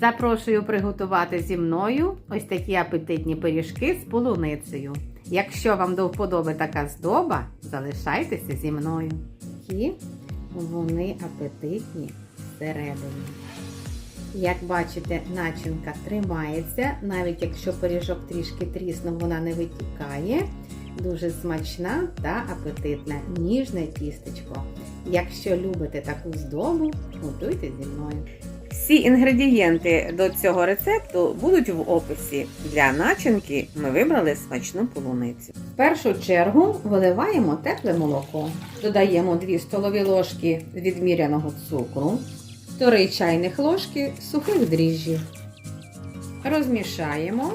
Запрошую приготувати зі мною ось такі апетитні пиріжки з полуницею. Якщо вам до вподоби така здоба, залишайтеся зі мною. І вони апетитні всередині. Як бачите, начинка тримається, навіть якщо пиріжок трішки тріснув, вона не витікає. Дуже смачна та апетитна, ніжне тістечко. Якщо любите таку здобу, готуйте зі мною. Всі інгредієнти до цього рецепту будуть в описі. Для начинки ми вибрали смачну полуницю. В першу чергу виливаємо тепле молоко. Додаємо 2 столові ложки відміряного цукру, 3 чайних ложки сухих дріжджів. Розмішаємо,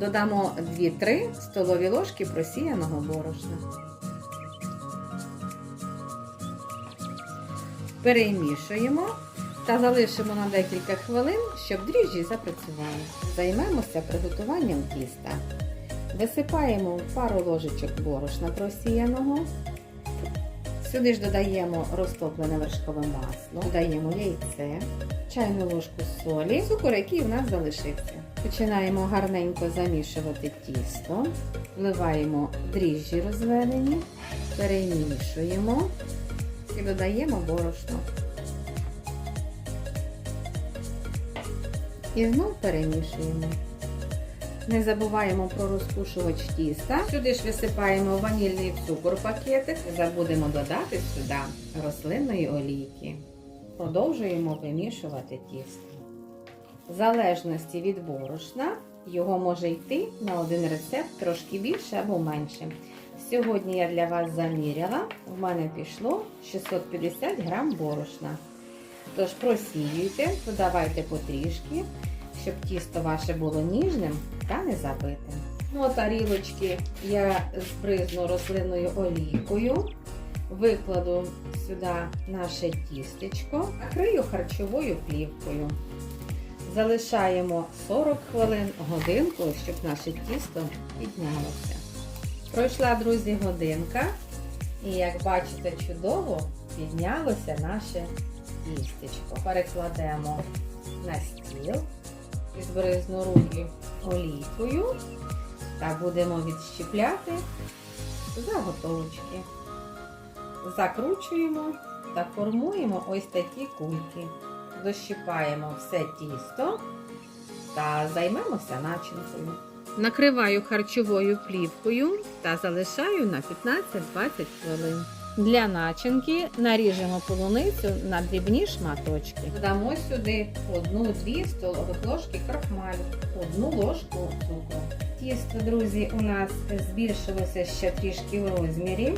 додамо 2-3 столові ложки просіяного борошна. Перемішуємо та залишимо на декілька хвилин, щоб дріжджі запрацювали. Займемося приготуванням тіста. Висипаємо пару ложечок борошна просіяного. Сюди ж додаємо розтоплене вершкове масло, додаємо яйце, чайну ложку солі, цукор, який у нас залишився. Починаємо гарненько замішувати тісто, вливаємо дріжджі розведені, перемішуємо і додаємо борошно. І знов перемішуємо. Не забуваємо про розпушувач тіста. Сюди ж висипаємо ванільний цукор пакетик. Забудемо додати сюди рослинної олійки. Продовжуємо вимішувати тісто. В залежності від борошна його може йти на один рецепт трошки більше або менше. Сьогодні я для вас заміряла, в мене пішло 650 грам борошна. Тож просіюйте, додавайте потрішки, щоб тісто ваше було ніжним та не забитим. Ну, тарілочки я збризну рослинною олійкою, викладу сюди наше тістечко, накрию харчовою плівкою. Залишаємо 40 хвилин, годинку, щоб наше тісто піднялося. Пройшла, друзі, годинка, і як бачите, чудово піднялося наше тістечко. Перекладемо на стіл і збризну руки олійкою та будемо відщіпляти заготовочки. Закручуємо та формуємо ось такі кульки. Дощіпаємо все тісто та займемося начинкою. Накриваю харчовою плівкою та залишаю на 15-20 хвилин. Для начинки наріжемо полуницю на дрібні шматочки. Додамо сюди 1-2 столових ложки крахмалю, 1 ложку цукру. Тісто, друзі, у нас збільшилося ще трішки в розмірі.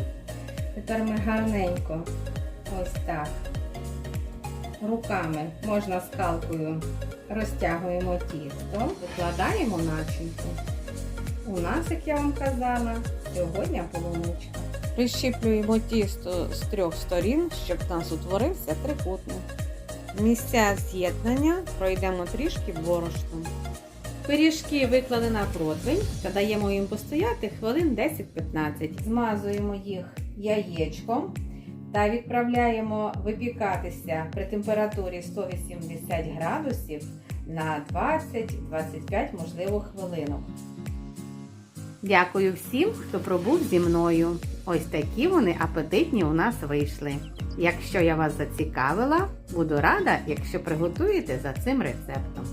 Тепер ми гарненько ось так руками, можна скалкою, розтягуємо тісто, викладаємо начинку. У нас, як я вам казала, сьогодні полуничка. Прищіплюємо тісто з трьох сторін, щоб в нас утворився трикутник. Місця з'єднання пройдемо трішки борошном. Пиріжки виклали на противень та даємо їм постояти хвилин 10-15. Змазуємо їх яєчком та відправляємо випікатися при температурі 180 градусів на 20-25, можливо, хвилинок. Дякую всім, хто пробув зі мною. Ось такі вони апетитні у нас вийшли. Якщо я вас зацікавила, буду рада, якщо приготуєте за цим рецептом.